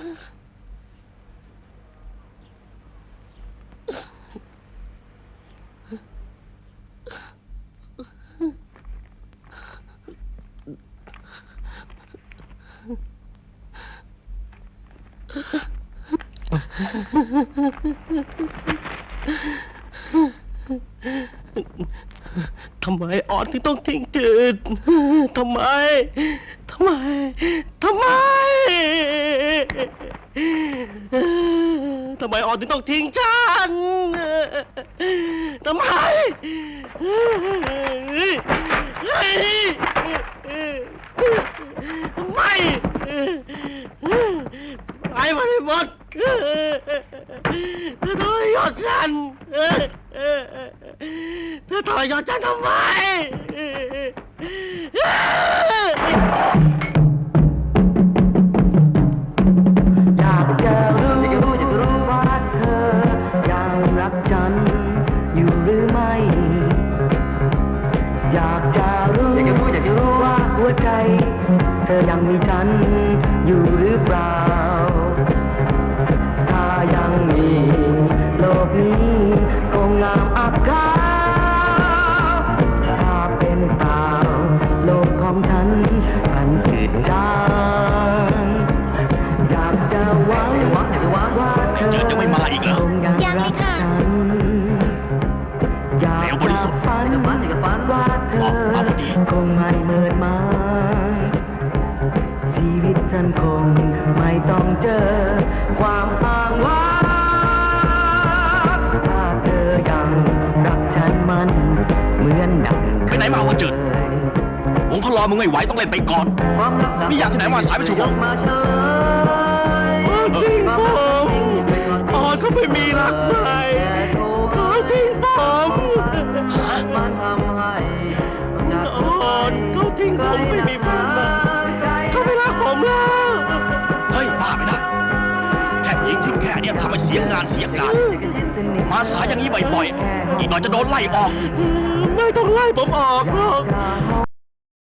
ทำไมออนที่ต้องทิ้งจืดทำไม ทำไม ทำไม ทำไมออนถึงต้องทิ้งฉันทำไมทำไมไปมาให้หมดเธอทรยศฉันเธอทรยศฉันทำไม ธอยังมีฉันอยู่หรือเปล่า ถ้ายังมีโลกนี้คงงามอักขาวถ้าเป็นเปล่าโลกของฉันมันจืดจางอยากจะหวังอยากจะหวังว่าเธอเจิดยังไม่มาอีกเหรอคงยังยังเลรัยกค่ะฉันอยากแนวบริสุทธิ์จะฝันอยากจะฝันว่าเธอออกมาพอดีคงไม่เมิดมา อมึงไม่ไหวต้องเล่นไปก่อน นี่อยากที่ไหนมาสายเป็นชั่วโมงมาเฉยออนทิ้งผมออนเขาไม่มีรักใหม่เขาทิ้งผมมันทำให้ออนเขาทิ้งผมไม่มีเพื่อนใหม่เขาไม่รักผมแล้ว เฮ้ยบ้าไม่ได้ แค่ยิงทิ้งแค่เนี้ยทำให้เสียงานเสียการ มาสายอย่างนี้บ่อยๆ อีกหน่อยจะโดนไล่ออก ไม่ต้องไล่ผมออกหรอก